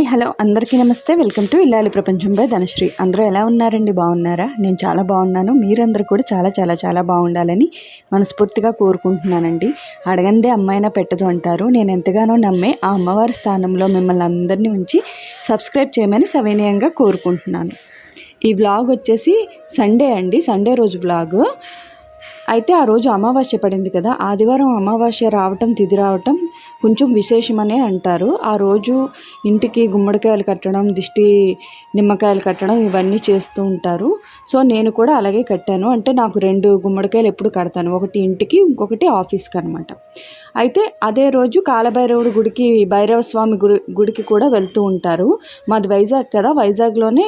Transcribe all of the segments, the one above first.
Hi hello. అందరికీ నమస్తే. Welcome to ఇల్లాలి ప్రపంచం బై ధనశ్రీ. అందరూ ఎలా ఉన్నారండి? బాగున్నారా? నేను చాలా బాగున్నాను. మీరందరూ కూడా చాలా చాలా చాలా బాగుండాలని మనస్ఫూర్తిగా కోరుకుంటున్నానండి. అడగందే అమ్మాయినా పెట్టదు అంటారు. నేను ఎంతగానో నమ్మే ఆ అమ్మవారి స్థానంలో మిమ్మల్ని అందరినీ ఉంచి సబ్స్క్రైబ్ చేయమని సవినయంగా కోరుకుంటున్నాను. ఈ వ్లాగ్ వచ్చేసి సండే అండి. సండే రోజు వ్లాగ్. అయితే ఆ రోజు అమావాస్య పడింది కదా. ఆదివారం అమావాస్య రావటం తిది రావటం కొంచెం విశేషమనే అంటారు. ఆ రోజు ఇంటికి గుమ్మడికాయలు కట్టడం దిష్టి నిమ్మకాయలు కట్టడం ఇవన్నీ చేస్తూ ఉంటారు. సో నేను కూడా అలాగే కట్టాను. అంటే నాకు రెండు గుమ్మడికాయలు ఎప్పుడు కడతాను. ఒకటి ఇంటికి ఇంకొకటి ఆఫీస్కి అనమాట అయితే అదే రోజు కాలభైరవుడి గుడికి భైరవ స్వామి గుడి గుడికి కూడా వెళ్తూ ఉంటారు. మాది వైజాగ్ కదా. వైజాగ్లోనే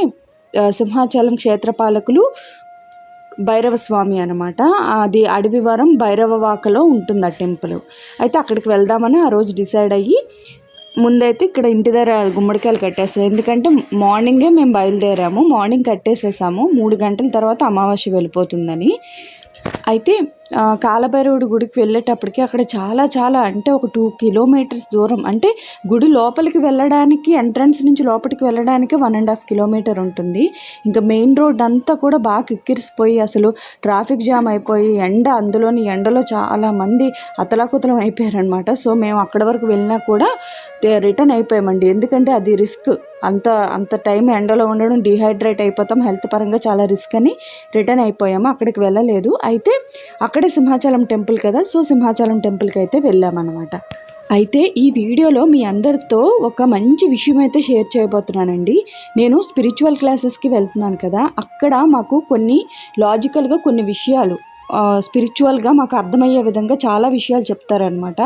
సింహాచలం క్షేత్రపాలకులు భైరవ స్వామి అనమాట అది అడవివరం భైరవ వాకలో ఉంటుంది ఆ టెంపుల్. అయితే అక్కడికి వెళ్దామని ఆ రోజు డిసైడ్ అయ్యి ముందైతే ఇక్కడ ఇంటి దగ్గర గుమ్మడికాయలు కట్టేస్తాం ఎందుకంటే మార్నింగే మేము బయలుదేరాము. మార్నింగ్ కట్టేసేసాము. మూడు గంటల తర్వాత అమావాస్య వెళ్ళిపోతుందని. అయితే కాలభైరవుడి గుడికి వెళ్ళేటప్పటికి అక్కడ చాలా చాలా అంటే ఒక టూ కిలోమీటర్స్ దూరం. అంటే గుడి లోపలికి వెళ్ళడానికి ఎంట్రన్స్ నుంచి లోపలికి వెళ్ళడానికి వన్ అండ్ హాఫ్ కిలోమీటర్ ఉంటుంది. ఇంకా మెయిన్ రోడ్ అంతా కూడా బాగా కిక్కిరిసిపోయి అసలు ట్రాఫిక్ జామ్ అయిపోయి ఎండ అందులోని ఎండలో చాలా మంది అతలాకుతలం అయిపోయారనమాట సో మేము అక్కడ వరకు వెళ్ళినా కూడా రిటర్న్ అయిపోయామండి. ఎందుకంటే అది రిస్క్ అంత అంత టైం ఎండలో ఉండడం డిహైడ్రేట్ అయిపోతాం హెల్త్ పరంగా చాలా రిస్క్ అని రిటర్న్ అయిపోయాము. అక్కడికి వెళ్ళలేదు. అయితే అక్కడ సింహాచలం టెంపుల్ కదా సో సింహాచలం టెంపుల్కి అయితే వెళ్ళామన్నమాట. అయితే ఈ వీడియోలో మీ అందరితో ఒక మంచి విషయం అయితే షేర్ చేయబోతున్నానండి. నేను స్పిరిచువల్ క్లాసెస్కి వెళ్తున్నాను కదా అక్కడ మాకు కొన్ని లాజికల్గా కొన్ని విషయాలు స్పిరిచువల్గా మాకు అర్థమయ్యే విధంగా చాలా విషయాలు చెప్తారనమాట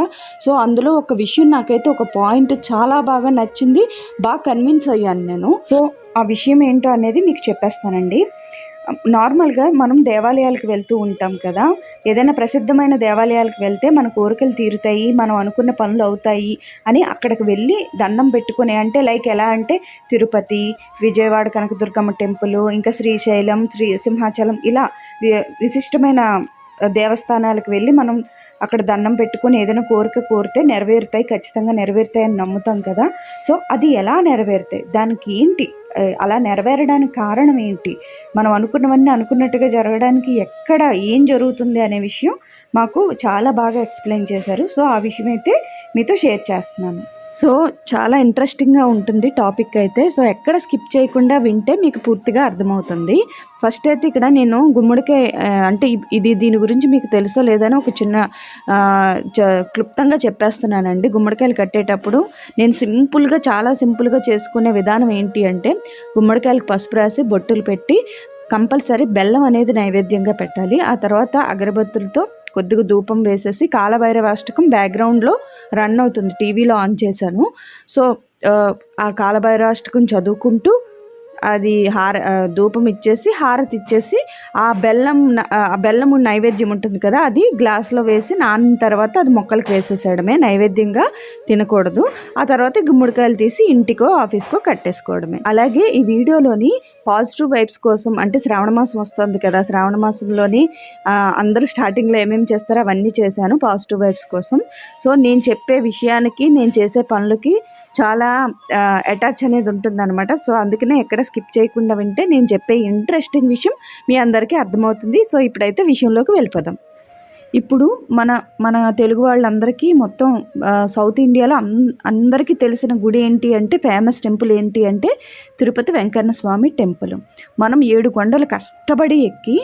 సో అందులో ఒక విషయం నాకైతే ఒక పాయింట్ చాలా బాగా నచ్చింది బాగా కన్విన్స్ అయ్యాను నేను. సో ఆ విషయం ఏంటో అనేది మీకు చెప్పేస్తానండి. నార్మల్గా మనం దేవాలయాలకు వెళ్తూ ఉంటాం కదా. ఏదైనా ప్రసిద్ధమైన దేవాలయాలకు వెళ్తే మన కోరికలు తీరుతాయి మనం అనుకున్న పనులు అవుతాయి అని అక్కడికి వెళ్ళి దండం పెట్టుకునే అంటే లైక్ ఎలా అంటే తిరుపతి విజయవాడ కనకదుర్గమ్మ టెంపుల్ ఇంకా శ్రీశైలం శ్రీ సింహాచలం ఇలా వి- విశిష్టమైన దేవస్థానాలకు వెళ్ళి మనం అక్కడ దండం పెట్టుకొని ఏదైనా కోరిక కోరితే నెరవేరుతాయి ఖచ్చితంగా నెరవేరుతాయి అని నమ్ముతాం కదా. సో అది ఎలా నెరవేరుతాయి? దానికి ఏంటి? అలా నెరవేరడానికి కారణం ఏంటి? మనం అనుకున్నవన్నీ అనుకున్నట్టుగా జరగడానికి ఎక్కడ ఏం జరుగుతుంది అనే విషయం మాకు చాలా బాగా ఎక్స్ప్లెయిన్ చేశారు. సో ఆ విషయం అయితే మీతో షేర్ చేస్తున్నాను. సో చాలా ఇంట్రెస్టింగ్గా ఉంటుంది టాపిక్ అయితే. సో ఎక్కడ స్కిప్ చేయకుండా వింటే మీకు పూర్తిగా అర్థమవుతుంది. ఫస్ట్ అయితే ఇక్కడ నేను గుమ్మడికాయ అంటే ఇది దీని గురించి మీకు తెలుసో లేదని ఒక చిన్న చ- క్లుప్తంగా చెప్పేస్తున్నానండి. గుమ్మడికాయలు కట్టేటప్పుడు నేను సింపుల్గా చాలా సింపుల్గా చేసుకునే విధానం ఏంటి అంటే గుమ్మడికాయలకు పసుపు రాసి బొట్టులు పెట్టి కంపల్సరీ బెల్లం అనేది నైవేద్యంగా పెట్టాలి. ఆ తర్వాత అగరబత్తులతో కొద్దిగా ధూపం వేసేసి కాలభైరవాష్టకం బ్యాక్గ్రౌండ్లో రన్ అవుతుంది టీవీలో ఆన్ చేశాను. సో ఆ, ఆ కాలభైరవాష్టకం చదువుకుంటూ అది హార ధూపం ఇచ్చేసి హారతి ఇచ్చేసి ఆ బెల్లం ఆ బెల్లం నైవేద్యం ఉంటుంది కదా అది గ్లాస్లో వేసి నానిన తర్వాత అది మొక్కలకు వేసేసేయడమే. నైవేద్యంగా తినకూడదు. ఆ తర్వాత గుమ్మడికాయలు తీసి ఇంటికో ఆఫీస్కో కట్టేసుకోవడమే. అలాగే ఈ వీడియోలోని పాజిటివ్ వైబ్స్ కోసం అంటే శ్రావణ మాసం వస్తుంది కదా శ్రావణ మాసంలోని అందరూ స్టార్టింగ్లో ఏమేమి చేస్తారో అవన్నీ చేశాను పాజిటివ్ వైబ్స్ కోసం. సో నేను చెప్పే విషయానికి నేను చేసే పనులకి చాలా అటాచ్ అనేది ఉంటుందన్నమాట. సో అందుకనే ఎక్కడ స్కిప్ చేయకుండా వింటే నేను చెప్పే ఇంట్రెస్టింగ్ విషయం మీ అందరికీ అర్థమవుతుంది. సో ఇప్పుడైతే విషయంలోకి వెళ్ళిపోదాం. ఇప్పుడు మన మన తెలుగు వాళ్ళందరికీ మొత్తం సౌత్ ఇండియాలో అందరికీ తెలిసిన గుడి ఏంటి అంటే ఫేమస్ టెంపుల్ ఏంటి అంటే తిరుపతి వెంకన్న స్వామి టెంపుల్. మనం ఏడు కొండలు కష్టపడి ఎక్కి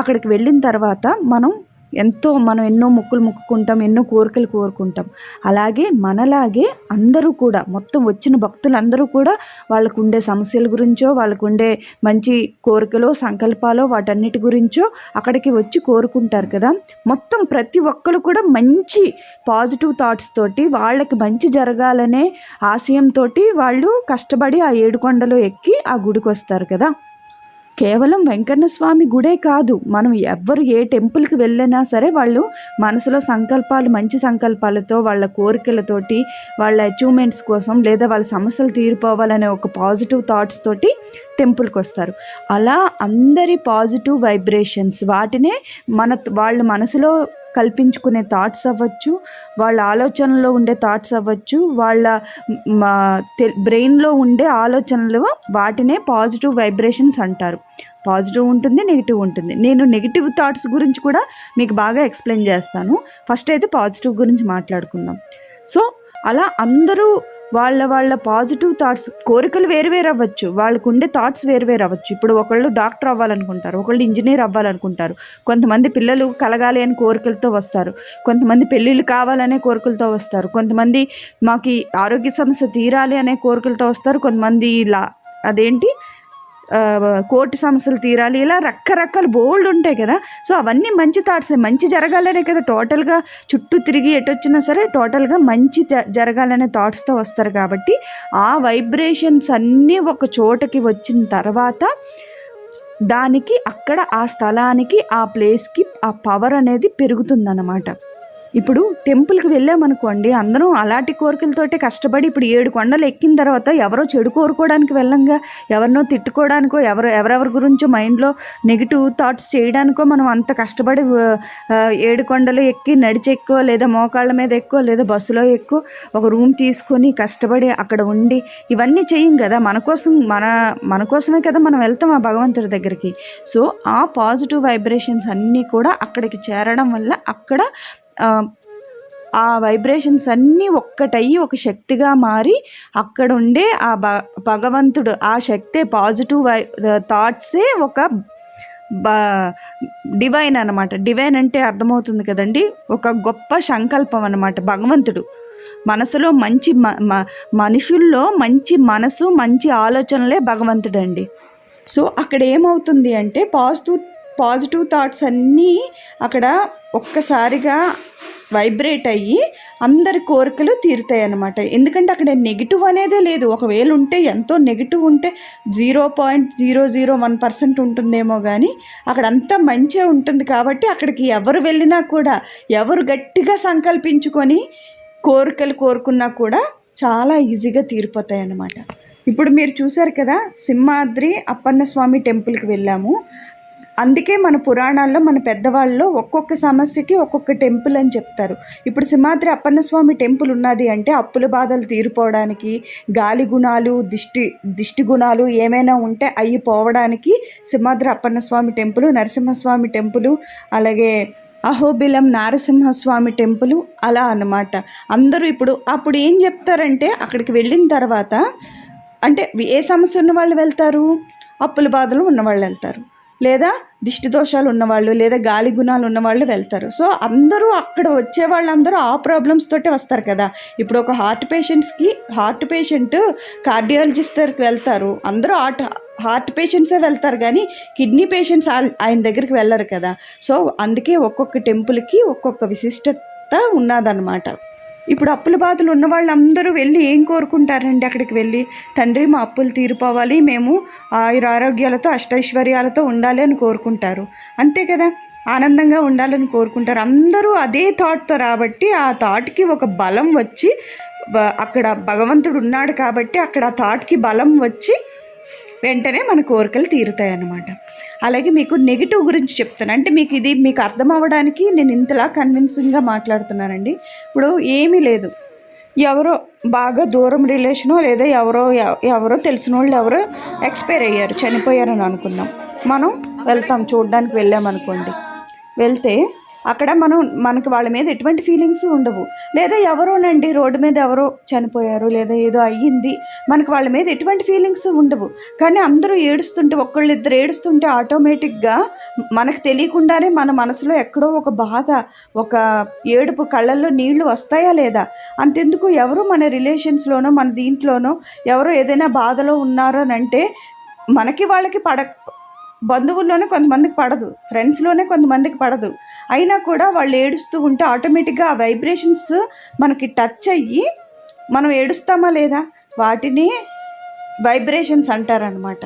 అక్కడికి వెళ్ళిన తర్వాత మనం ఎంతో మనం ఎన్నో మొక్కులు మొక్కుకుంటాం ఎన్నో కోరికలు కోరుకుంటాం. అలాగే మనలాగే అందరూ కూడా మొత్తం వచ్చిన భక్తులందరూ కూడా వాళ్ళకు ఉండే సమస్యల గురించో వాళ్ళకు ఉండే మంచి కోరికలో సంకల్పాలో వాటన్నిటి గురించో అక్కడికి వచ్చి కోరుకుంటారు కదా. మొత్తం ప్రతి ఒక్కరు కూడా మంచి పాజిటివ్ థాట్స్ తోటి వాళ్ళకి మంచి జరగాలనే ఆశయంతో వాళ్ళు కష్టపడి ఆ ఏడుకొండలో ఎక్కి ఆ గుడికి వస్తారు కదా. కేవలం వెంకన్న స్వామి గుడే కాదు మనం ఎవ్వరు ఏ టెంపుల్కి వెళ్ళినా సరే వాళ్ళు మనసులో సంకల్పాలు మంచి సంకల్పాలతో వాళ్ళ కోరికలతోటి వాళ్ళ అచీవ్మెంట్స్ కోసం లేదా వాళ్ళ సమస్యలు తీరిపోవాలనే ఒక పాజిటివ్ థాట్స్ తోటి టెంపుల్కి వస్తారు. అలా అందరి పాజిటివ్ వైబ్రేషన్స్ వాటినే మన వాళ్ళ మనసులో కల్పించుకునే థాట్స్ అవ్వచ్చు వాళ్ళ ఆలోచనలో ఉండే థాట్స్ అవ్వచ్చు వాళ్ళ బ్రెయిన్లో ఉండే ఆలోచనలు వాటినే పాజిటివ్ వైబ్రేషన్స్ అంటారు. పాజిటివ్ ఉంటుంది నెగిటివ్ ఉంటుంది. నేను నెగిటివ్ థాట్స్ గురించి కూడా మీకు బాగా ఎక్స్ప్లెయిన్ చేస్తాను. ఫస్ట్ అయితే పాజిటివ్ గురించి మాట్లాడుకుందాం. సో అలా అందరూ వాళ్ళ వాళ్ళ పాజిటివ్ థాట్స్ కోరికలు వేరు వేరు అవ్వచ్చు. వాళ్ళకు ఉండే థాట్స్ వేరు వేరు అవ్వచ్చు. ఇప్పుడు ఒకళ్ళు డాక్టర్ అవ్వాలనుకుంటారు ఒకళ్ళు ఇంజనీర్ అవ్వాలనుకుంటారు. కొంతమంది పిల్లలు కలగాలి అని కోరికలతో వస్తారు. కొంతమంది పెళ్ళిళ్ళు కావాలనే కోరికలతో వస్తారు. కొంతమంది మాకు ఆరోగ్య సమస్య తీరాలి అనే కోరికలతో వస్తారు. కొంతమంది ఇలా అదేంటి? కోర్టు సమస్యలు తీరాలి ఇలా రకరకాల బోల్డ్ ఉంటాయి కదా. సో అవన్నీ మంచి థాట్స్ మంచి జరగాలనే కదా. టోటల్గా చుట్టూ తిరిగి ఎటు వచ్చినా సరే టోటల్గా మంచి జరగాలనే థాట్స్తో వస్తారు కాబట్టి ఆ వైబ్రేషన్స్ అన్నీ ఒక చోటకి వచ్చిన తర్వాత దానికి అక్కడ ఆ స్థలానికి ఆ ప్లేస్కి ఆ పవర్ అనేది పెరుగుతుందన్నమాట. ఇప్పుడు టెంపుల్కి వెళ్ళామనుకోండి అందరం అలాంటి కోరికలతోటే కష్టపడి ఇప్పుడు ఏడు కొండలు ఎక్కిన తర్వాత ఎవరో చెడు కోరుకోవడానికి వెళ్ళంగా ఎవరినో తిట్టుకోవడానికో ఎవరో ఎవరెవరి గురించో మైండ్లో నెగిటివ్ థాట్స్ చేయడానికో మనం అంత కష్టపడి ఏడు కొండలు ఎక్కి నడిచి ఎక్కువ లేదా మోకాళ్ళ మీద ఎక్కువ లేదా బస్సులో ఎక్కువ ఒక రూమ్ తీసుకొని కష్టపడి అక్కడ ఉండి ఇవన్నీ చేయం కదా మన కోసం మన మన కోసమే కదా మనం వెళ్తాం ఆ భగవంతుడి దగ్గరికి. సో ఆ పాజిటివ్ వైబ్రేషన్స్ అన్నీ కూడా అక్కడికి చేరడం వల్ల అక్కడ ఆ, వైబ్రేషన్స్ అన్నీ ఒక్కటయ్యి ఒక శక్తిగా మారి అక్కడ ఉండే ఆ భ భగవంతుడు ఆ శక్తే పాజిటివ్ వై థాట్సే ఒక బ డివైన్ అనమాట డివైన్ అంటే అర్థమవుతుంది కదండి? ఒక గొప్ప సంకల్పం అనమాట భగవంతుడు. మనసులో మంచి మ మ- మనుషుల్లో మంచి మనసు మంచి ఆలోచనలే భగవంతుడండి. సో అక్కడ ఏమవుతుంది అంటే పాజిటివ్ పాజిటివ్ థాట్స్ అన్నీ అక్కడ ఒక్కసారిగా వైబ్రేట్ అయ్యి అందరి కోరికలు తీరుతాయి అన్నమాట. ఎందుకంటే అక్కడ నెగిటివ్ అనేదే లేదు. ఒకవేళ ఉంటే ఎంతో నెగిటివ్ ఉంటే zero point zero zero one percent ఉంటుందేమో కానీ అక్కడ అంతా మంచిగా ఉంటుంది కాబట్టి అక్కడికి ఎవరు వెళ్ళినా కూడా ఎవరు గట్టిగా సంకల్పించుకొని కోరికలు కోరుకున్నా కూడా చాలా ఈజీగా తీరిపోతాయి అన్నమాట. ఇప్పుడు మీరు చూసారు కదా సింహాద్రి అప్పన్న స్వామి టెంపుల్కి వెళ్ళాము. అందుకే మన పురాణాల్లో మన పెద్దవాళ్ళలో ఒక్కొక్క సమస్యకి ఒక్కొక్క టెంపుల్ అని చెప్తారు. ఇప్పుడు సింహాద్రి అప్పన్నస్వామి టెంపుల్ ఉన్నది అంటే అప్పుల బాధలు తీరిపోవడానికి గాలి గుణాలు దిష్టి దిష్టి గుణాలు ఏమైనా ఉంటే అవి పోవడానికి సింహాద్రి అప్పన్నస్వామి టెంపుల్ నరసింహస్వామి టెంపుల్ అలాగే అహోబిలం నారసింహస్వామి టెంపుల్ అలా అన్నమాట. అందరూ ఇప్పుడు అప్పుడు ఏం చెప్తారంటే అక్కడికి వెళ్ళిన తర్వాత అంటే ఏ సమస్య ఉన్న వాళ్ళు వెళ్తారు? అప్పుల బాధలు ఉన్నవాళ్ళు వెళ్తారు. లేదా దిష్టి దోషాలు ఉన్నవాళ్ళు లేదా గాలి గుణాలు ఉన్నవాళ్ళు వెళ్తారు. సో అందరూ అక్కడ వచ్చే వాళ్ళందరూ ఆ ప్రాబ్లమ్స్ తోటే వస్తారు కదా. ఇప్పుడు ఒక హార్ట్ పేషెంట్స్కి హార్ట్ పేషెంట్ కార్డియాలజిస్ట్ దగ్గరికి వెళ్తారు. అందరూ హార్ట్ హార్ట్ పేషెంట్సే వెళ్తారు కానీ కిడ్నీ పేషెంట్స్ ఆయన దగ్గరికి వెళ్ళరు కదా. సో అందుకే ఒక్కొక్క టెంపుల్కి ఒక్కొక్క విశిష్టత ఉన్నదన్నమాట. ఇప్పుడు అప్పుల బాధలు ఉన్న వాళ్ళందరూ వెళ్ళి ఏం కోరుకుంటారండి అక్కడికి వెళ్ళి? తండ్రి మా అప్పులు తీరిపోవాలి. మేము ఆయుర ఆరోగ్యాలతో అష్టైశ్వర్యాలతో ఉండాలి అని కోరుకుంటారు. అంతే కదా? ఆనందంగా ఉండాలని కోరుకుంటారు. అందరూ అదే థాట్తో రాబట్టి ఆ థాట్కి ఒక బలం వచ్చి అక్కడ భగవంతుడు ఉన్నాడు కాబట్టి అక్కడ ఆ థాట్కి బలం వచ్చి వెంటనే మన కోరికలు తీరుతాయి అన్నమాట అలాగే మీకు నెగిటివ్ గురించి చెప్తాను అంటే మీకు ఇది మీకు అర్థం అవ్వడానికి నేను ఇంతలా కన్విన్సింగ్గా మాట్లాడుతున్నానండి. ఇప్పుడు ఏమీ లేదు. ఎవరో బాగా దూరం రిలేషనో లేదా ఎవరో ఎవరో తెలిసిన వాళ్ళు ఎవరో ఎక్స్పైర్ అయ్యారు చనిపోయారని అనుకుందాం. మనం వెళ్తాం చూడడానికి వెళ్ళామనుకోండి. వెళ్తే అక్కడ మనం మనకి వాళ్ళ మీద ఎటువంటి ఫీలింగ్స్ ఉండవు. లేదా ఎవరోనండి రోడ్డు మీద ఎవరో చనిపోయారు లేదా ఏదో అయ్యింది మనకు వాళ్ళ మీద ఎటువంటి ఫీలింగ్స్ ఉండవు. కానీ అందరూ ఏడుస్తుంటే ఒక్కళ్ళు ఇద్దరు ఏడుస్తుంటే ఆటోమేటిక్గా మనకు తెలియకుండానే మన మనసులో ఎక్కడో ఒక బాధ ఒక ఏడుపు కళ్ళల్లో నీళ్ళు వస్తాయా లేదా? అంతెందుకు ఎవరు మన రిలేషన్స్లోనో మన దీంట్లోనో ఎవరో ఏదైనా బాధలో ఉన్నారో అని అంటే మనకి వాళ్ళకి పడ బంధువుల్లోనే కొంతమందికి పడదు ఫ్రెండ్స్లోనే కొంతమందికి పడదు. అయినా కూడా వాళ్ళు ఏడుస్తూ ఉంటే ఆటోమేటిక్గా ఆ వైబ్రేషన్స్ మనకి టచ్ అయ్యి మనం ఏడుస్తామా లేదా? వాటిని వైబ్రేషన్స్ అంటారనమాట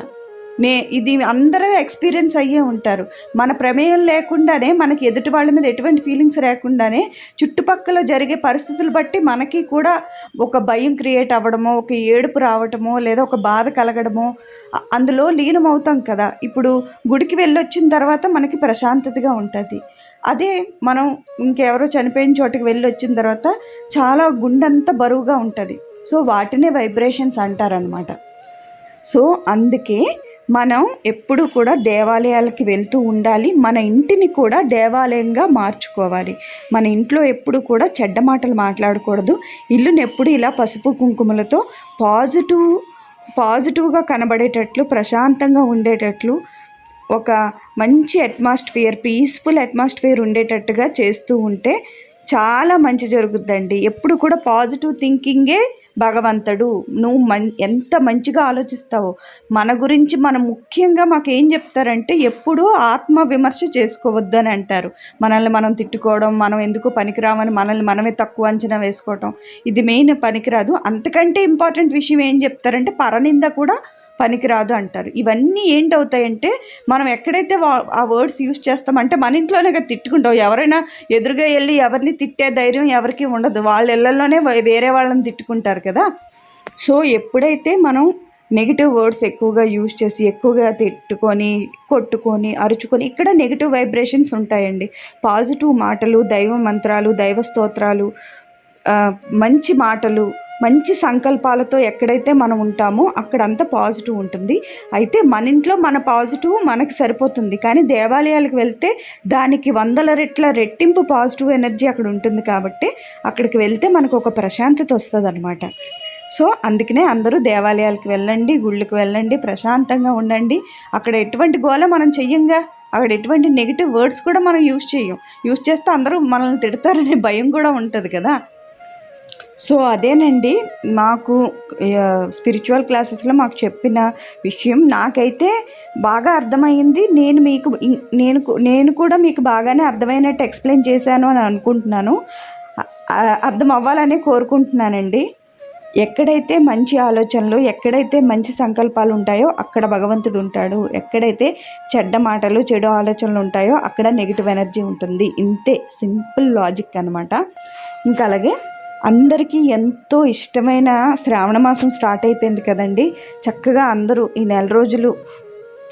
నే ఇది అందరూ ఎక్స్పీరియన్స్ అయ్యే ఉంటారు. మన ప్రమేయం లేకుండానే మనకి ఎదుటి వాళ్ళ మీద ఎటువంటి ఫీలింగ్స్ లేకుండానే చుట్టుపక్కల జరిగే పరిస్థితులు బట్టి మనకి కూడా ఒక భయం క్రియేట్ అవ్వడమో ఒక ఏడుపు రావటమో లేదా ఒక బాధ కలగడమో అందులో లీనమవుతాం కదా. ఇప్పుడు గుడికి వెళ్ళొచ్చిన తర్వాత మనకి ప్రశాంతతగా ఉంటుంది. అదే మనం ఇంకెవరో చనిపోయిన చోటుకి వెళ్ళి వచ్చిన తర్వాత చాలా గుండంతా బరువుగా ఉంటుంది. సో వాటినే వైబ్రేషన్స్ అంటారనమాట సో అందుకే మనం ఎప్పుడు కూడా దేవాలయాలకి వెళ్తూ ఉండాలి. మన ఇంటిని కూడా దేవాలయంగా మార్చుకోవాలి. మన ఇంట్లో ఎప్పుడు కూడా చెడ్డ మాటలు మాట్లాడకూడదు. ఇల్లుని ఎప్పుడు ఇలా పసుపు కుంకుమలతో పాజిటివ్ పాజిటివ్గా కనబడేటట్లు ప్రశాంతంగా ఉండేటట్లు ఒక మంచి అట్మాస్ఫియర్ పీస్ఫుల్ అట్మాస్ఫియర్ ఉండేటట్టుగా చేస్తూ ఉంటే చాలా మంచి జరుగుద్దండి. ఎప్పుడు కూడా పాజిటివ్ థింకింగే భగవంతుడు. నువ్వు మం ఎంత మంచిగా ఆలోచిస్తావో. మన గురించి మనం ముఖ్యంగా మాకు ఏం చెప్తారంటే ఎప్పుడూ ఆత్మ విమర్శ చేసుకోవద్దు అని అంటారు. మనల్ని మనం తిట్టుకోవడం మనం ఎందుకు పనికిరామని మనల్ని మనమే తక్కువ అంచనా వేసుకోవటం. ఇది మెయిన్ పనికిరాదు. అంతకంటే ఇంపార్టెంట్ విషయం ఏం చెప్తారంటే పరనింద కూడా పనికిరాదు అంటారు. ఇవన్నీ ఏంటవుతాయంటే మనం ఎక్కడైతే వా- ఆ వర్డ్స్ యూస్ చేస్తామంటే మన ఇంట్లోనే కదా తిట్టుకుంటాం ఎవరైనా ఎదురుగా వెళ్ళి ఎవరిని తిట్టే ధైర్యం ఎవరికి ఉండదు. వాళ్ళ ఇళ్ళల్లోనే వేరే వాళ్ళని తిట్టుకుంటారు కదా. సో ఎప్పుడైతే మనం నెగిటివ్ వర్డ్స్ ఎక్కువగా యూజ్ చేసి ఎక్కువగా తిట్టుకొని కొట్టుకొని అరుచుకొని ఇక్కడ నెగిటివ్ వైబ్రేషన్స్ ఉంటాయండి. పాజిటివ్ మాటలు దైవ మంత్రాలు దైవ స్తోత్రాలు మంచి మాటలు మంచి సంకల్పాలతో ఎక్కడైతే మనం ఉంటామో అక్కడంతా పాజిటివ్ ఉంటుంది. అయితే మన ఇంట్లో మన పాజిటివ్ మనకి సరిపోతుంది. కానీ దేవాలయాలకు వెళ్తే దానికి వందల రెట్ల రెట్టింపు పాజిటివ్ ఎనర్జీ అక్కడ ఉంటుంది కాబట్టి అక్కడికి వెళ్తే మనకు ఒక ప్రశాంతత వస్తుంది అనమాట సో అందుకనే అందరూ దేవాలయాలకు వెళ్ళండి గుళ్ళకి వెళ్ళండి ప్రశాంతంగా ఉండండి. అక్కడ ఎటువంటి గోల మనం చెయ్యంగా? అక్కడ ఎటువంటి నెగిటివ్ వర్డ్స్ కూడా మనం యూజ్ చేయం యూజ్ చేస్తే అందరూ మనల్ని తిడతారనే భయం కూడా ఉంటుంది కదా? సో అదేనండి మాకు స్పిరిచువల్ క్లాసెస్లో మాకు చెప్పిన విషయం. నాకైతే బాగా అర్థమైంది నేను మీకు నేను నేను కూడా మీకు బాగానే అర్థమైనట్టు ఎక్స్ప్లెయిన్ చేశాను అని అనుకుంటున్నాను. అర్థం అవ్వాలని కోరుకుంటున్నానండి. ఎక్కడైతే మంచి ఆలోచనలు ఎక్కడైతే మంచి సంకల్పాలు ఉంటాయో అక్కడ భగవంతుడు ఉంటాడు. ఎక్కడైతే చెడ్డ మాటలు చెడు ఆలోచనలు ఉంటాయో అక్కడ నెగిటివ్ ఎనర్జీ ఉంటుంది. ఇంతే సింపుల్ లాజిక్ అనమాట ఇంకా అలాగే అందరికీ ఎంతో ఇష్టమైన శ్రావణ మాసం స్టార్ట్ అయిపోయింది కదండి. చక్కగా అందరూ ఈ నెల రోజులు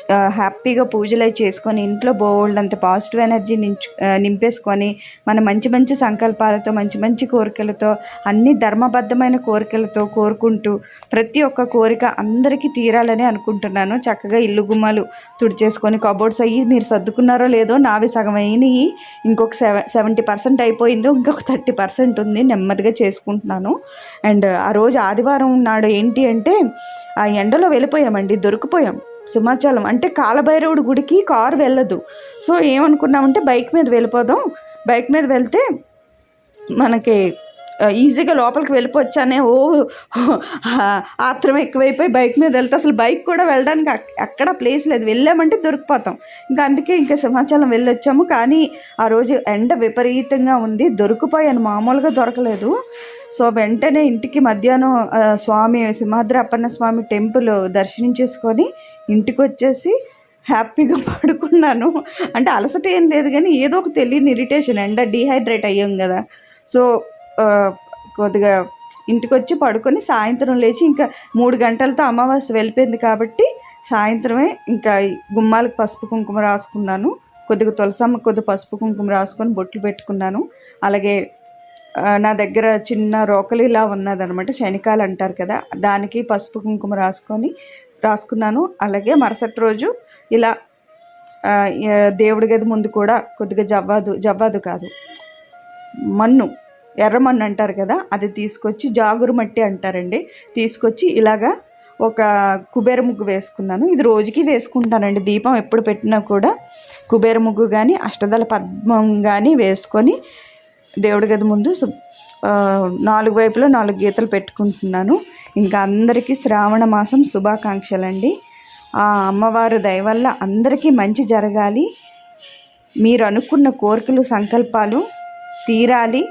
హ్యాపీగా పూజలు అవి చేసుకొని ఇంట్లో బోల్డంత పాజిటివ్ ఎనర్జీ నించు నింపేసుకొని మన మంచి మంచి సంకల్పాలతో మంచి మంచి కోరికలతో అన్ని ధర్మబద్ధమైన కోరికలతో కోరుకుంటూ ప్రతి ఒక్క కోరిక అందరికీ తీరాలని అనుకుంటున్నాను. చక్కగా ఇల్లు గుమ్మలు తుడిచేసుకొని కబోర్డ్స్ అయ్యి మీరు సర్దుకున్నారో లేదో నావి సగం అయినాయి. ఇంకొక సెవె సెవెంటీ పర్సెంట్ అయిపోయిందో ఇంకొక థర్టీ పర్సెంట్ ఉంది. నెమ్మదిగా చేసుకుంటున్నాను. అండ్ ఆ రోజు ఆదివారం నాడు ఏంటి అంటే ఆ ఎండలో వెళ్ళిపోయామండి దొరికిపోయాం. సింహాచలం. అంటే కాలభైరవుడి గుడికి కారు వెళ్ళదు. సో ఏమనుకున్నామంటే బైక్ మీద వెళ్ళిపోదాం. బైక్ మీద వెళ్తే మనకి ఈజీగా లోపలికి వెళ్ళిపోవచ్చానే ఓ ఆత్రం ఎక్కువైపోయి బైక్ మీద వెళ్తే అసలు బైక్ కూడా వెళ్ళడానికి ఎక్కడ ప్లేస్ లేదు. వెళ్ళామంటే దొరికిపోతాం. ఇంకా అందుకే ఇంకా సింహాచలం వెళ్ళొచ్చాము. కానీ ఆ రోజు ఎండ విపరీతంగా ఉంది. దొరికిపోయాను. మామూలుగా దొరకలేదు. సో వెంటనే ఇంటికి మధ్యాహ్నం స్వామి సింహాద్రి అప్పన్న స్వామి టెంపుల్ దర్శించేసుకొని ఇంటికి వచ్చేసి హ్యాపీగా పడుకున్నాను. అంటే అలసట ఏం లేదు కానీ ఏదో ఒక తెలియని ఇరిటేషన్ ఎండ డీహైడ్రేట్ అయ్యాం కదా. సో కొద్దిగా ఇంటికి వచ్చి పడుకొని సాయంత్రం లేచి ఇంకా మూడు గంటలతో అమావాస్య వెళ్ళిపోయింది కాబట్టి సాయంత్రమే ఇంకా గుమ్మాలకు పసుపు కుంకుమ రాసుకున్నాను. కొద్దిగా తులసమ్మ కొద్దిగా పసుపు కుంకుమ రాసుకొని బొట్లు పెట్టుకున్నాను. అలాగే నా దగ్గర చిన్న రోకలిలా ఉన్నదనమాట శనికాలు అంటారు కదా దానికి పసుపు కుంకుమ రాసుకొని రాసుకున్నాను. అలాగే మరుసటి రోజు ఇలా దేవుడి గది ముందు కూడా కొద్దిగా జవ్వాదు జవ్వాదు కాదు మన్ను ఎర్రమన్ను అంటారు కదా అది తీసుకొచ్చి జాగురు మట్టి అంటారండి. తీసుకొచ్చి ఇలాగా ఒక కుబేర ముగ్గు వేసుకున్నాను. ఇది రోజుకి వేసుకుంటానండి దీపం ఎప్పుడు పెట్టినా కూడా కుబేర ముగ్గు కానీ అష్టదళ పద్మం కానీ వేసుకొని దేవుడి గది ముందు నాలుగు వైపులా నాలుగు గీతలు పెట్టుకుంటున్నాను. ఇంకా అందరికీ శ్రావణ మాసం శుభాకాంక్షలండి. ఆ అమ్మవారు దయ వల్ల అందరికీ మంచి జరగాలి. మీరు అనుకున్న కోరికలు సంకల్పాలు తీరాలి.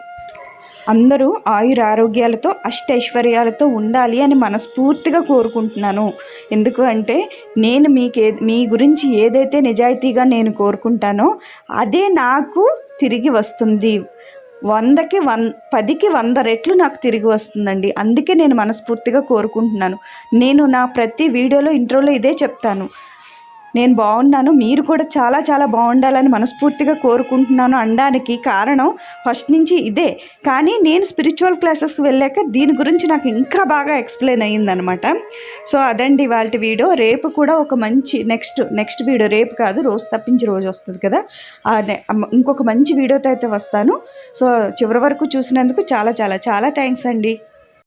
అందరూ ఆయుర ఆరోగ్యాలతో అష్టైశ్వర్యాలతో ఉండాలి అని మనస్ఫూర్తిగా కోరుకుంటున్నాను. ఎందుకు అంటే నేను మీకే మీ గురించి ఏదైతే నిజాయితీగా నేను కోరుకుంటానో అదే నాకు తిరిగి వస్తుంది. వందకి వన్ పదికి వంద రెట్లు నాకు తిరిగి వస్తుందండి. అందుకే నేను మనస్ఫూర్తిగా కోరుకుంటున్నాను. నేను నా ప్రతి వీడియోలో ఇంట్రోలో ఇదే చెప్తాను. నేను బాగున్నాను మీరు కూడా చాలా చాలా బాగుండాలని మనస్ఫూర్తిగా కోరుకుంటున్నాను అనడానికి కారణం ఫస్ట్ నుంచి ఇదే. కానీ నేను స్పిరిచువల్ క్లాసెస్కి వెళ్ళాక దీని గురించి నాకు ఇంకా బాగా ఎక్స్ప్లెయిన్ అయ్యిందనమాట. సో అదండి వాళ్ళ వీడియో రేపు కూడా ఒక మంచి నెక్స్ట్ నెక్స్ట్ వీడియో రేపు కాదు రోజు తప్పించి రోజు వస్తుంది కదా? ఇంకొక మంచి వీడియోతో అయితే వస్తాను. సో చివరి వరకు చూసినందుకు చాలా చాలా చాలా థ్యాంక్స్ అండి.